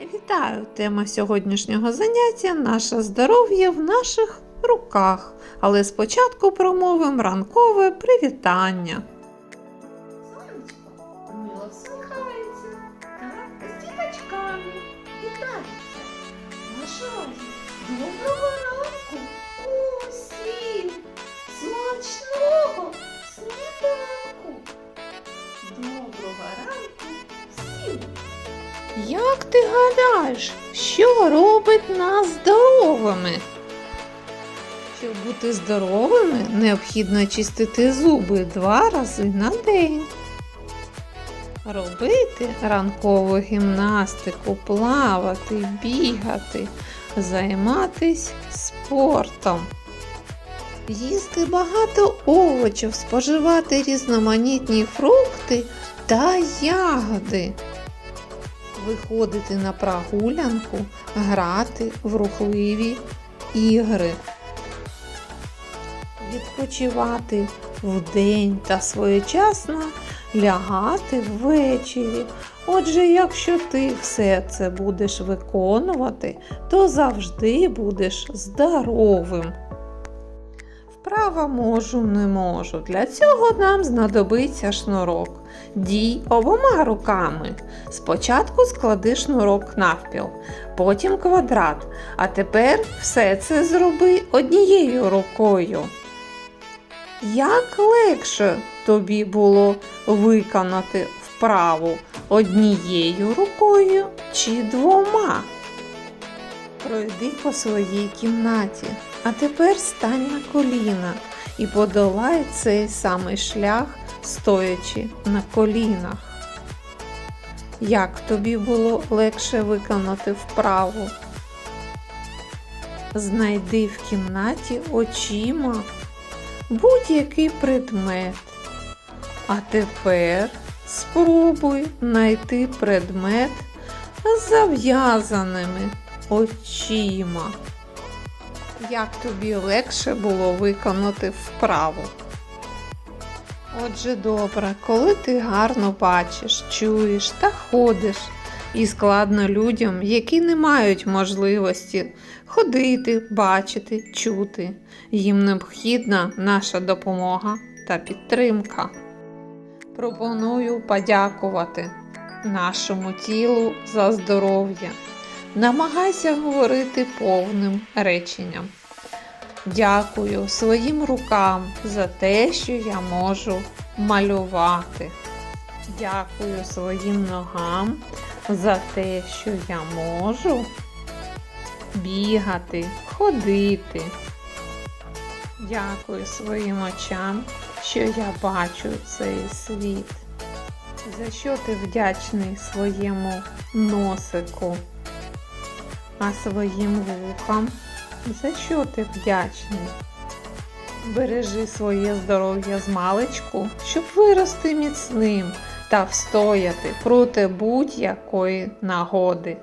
Вітаю! Тема сьогоднішнього заняття наше здоров'я в наших руках. Але спочатку промовимо ранкове привітання. Сонечко мило всміхається, з діточками вітається. Бажаю доброго ранку усім, смачного сніданку. Доброго ранку всім. Як ти гадаєш, що робить нас здоровими? Щоб бути здоровими, необхідно чистити зуби два рази на день. Робити ранкову гімнастику, плавати, бігати, займатись спортом. Їсти багато овочів, споживати різноманітні фрукти та ягоди виходити на прогулянку, грати в рухливі ігри, відпочивати вдень та своєчасно лягати ввечері. Отже, якщо ти все це будеш виконувати, то завжди будеш здоровим. Вправа можу, не можу. Для цього нам знадобиться шнурок. Дій обома руками. Спочатку склади шнурок навпіл, потім квадрат. А тепер все це зроби однією рукою. Як легше тобі було виконати вправу однією рукою чи двома? Пройди по своїй кімнаті, а тепер стань на коліна і подолай цей самий шлях, стоячи на колінах. Як тобі було легше виконати вправу? Знайди в кімнаті очима будь-який предмет. А тепер спробуй знайти предмет з зав'язаними очима. Як тобі легше було виконати вправу? Отже, добре, коли ти гарно бачиш, чуєш та ходиш, і складно людям, які не мають можливості ходити, бачити, чути. Їм необхідна наша допомога та підтримка. Пропоную подякувати нашому тілу за здоров'я. Намагайся говорити повним реченням. Дякую своїм рукам за те, що я можу малювати. Дякую своїм ногам за те, що я можу бігати, ходити. Дякую своїм очам, що я бачу цей світ. За що ти вдячний своєму носику, а своїм вухам? За що ти вдячний? Бережи своє здоров'я з маличку, щоб вирости міцним та встояти проти будь-якої нагоди.